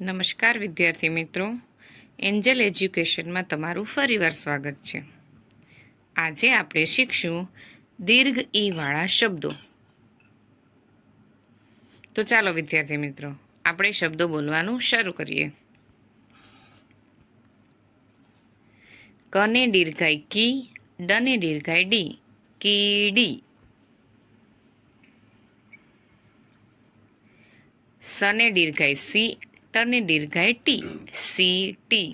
નમસ્કાર, વિદ્યાર્થી મિત્રો. એન્જલ એજ્યુકેશનમાં તમારું ફરીવાર સ્વાગત છે. આજે આપણે શીખશું દીર્ઘ ઈ વાળા શબ્દો. તો ચાલો, વિદ્યાર્થી મિત્રો, આપણે શબ્દો બોલવાનું શરૂ કરીએ. કને દીર્ઘાય કી, ડને દીર્ઘાય ડી કીડી સને દીર્ઘાય સી ટને દીર્ઘાય ટી, સી, ટી.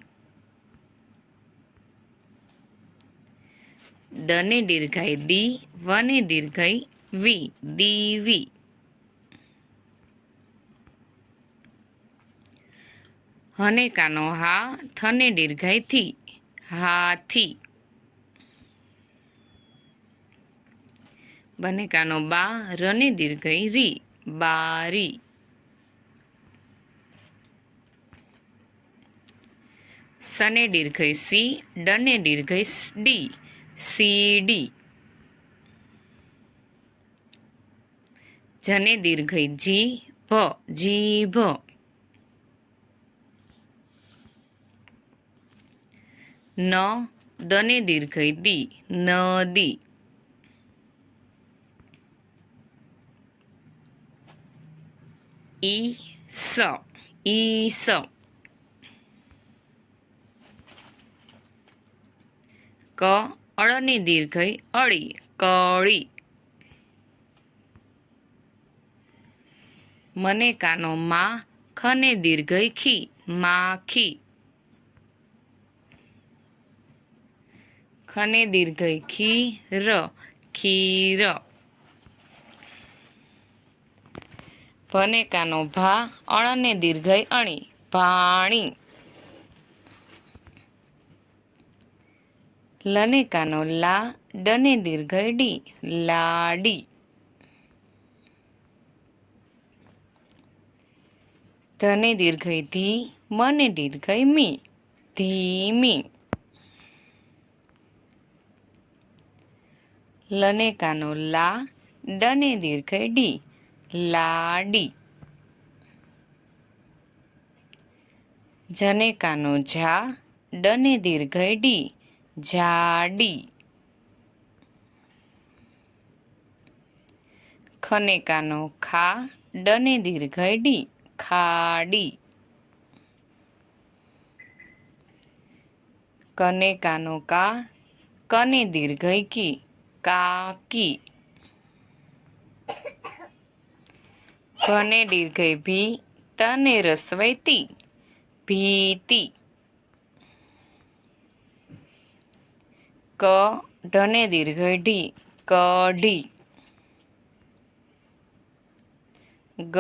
દને દીર્ઘાય દી વને દીર્ઘાય વી દીવી હને કાનો હા, થને દીર્ઘાયથી હાથી બને કાનો બા, રને દીર્ઘાઈ રી બારી સને દીર્ઘય સી, ડને દીર્ઘય ડી સીડી જને દીર્ઘય જી ભ જી ભ ન, દને દીર્ઘય દી નદી ઈ, સ ઈ, સ. ક, અળની દીર્ઘઈ, અળી, કળી. મને કાનો મા, ખને દીર્ઘઈ ખી માખી ખને દીર્ઘઈ ખી, ર, ખીર. ભને કાનો ભા, અળને દીર્ઘઈ અણી, ભાણી. લને કાનો લા, ડને દીર્ઘ ડી, લાડી. ધને દીર્ઘ ધી, મને દીર્ઘઈ મી, ધીમી. લને કાનો લા, ડને દીર્ઘ ડી, લાડી. જને કાનો ઝા, ડને દીર્ઘ ડી જાડી ખને કાનો ખા, ડને દીર્ઘઈ ડી ખાડી. કને કાનો કા, કને દીર્ઘય કી કાકી. ઘને દીર્ઘય ભી, તને રસવૈતી, ભીતી. ક, ઢને દીર્ઘ, ઢી કઢી ગ,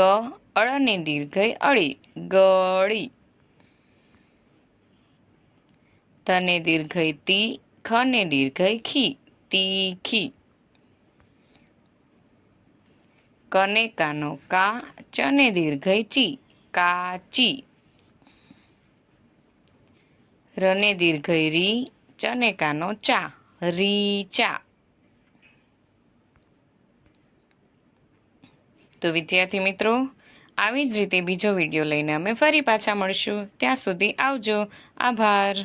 અળને દીર્ઘ, અળી, ગળી. તને દીર્ઘ, તી, ખને દીર્ઘ, ખી, તીખી. કને કાનો, કા, ચને દીર્ઘ, ચી, કાચી. રને દીર્ઘ, રી ચને કાનો ચા. રીચા તો વિદ્યાર્થી મિત્રો, આવી જ રીતે બીજો વીડિયો લઈને અમે ફરી પાછા મળશું. ત્યાં સુધી આવજો. આભાર.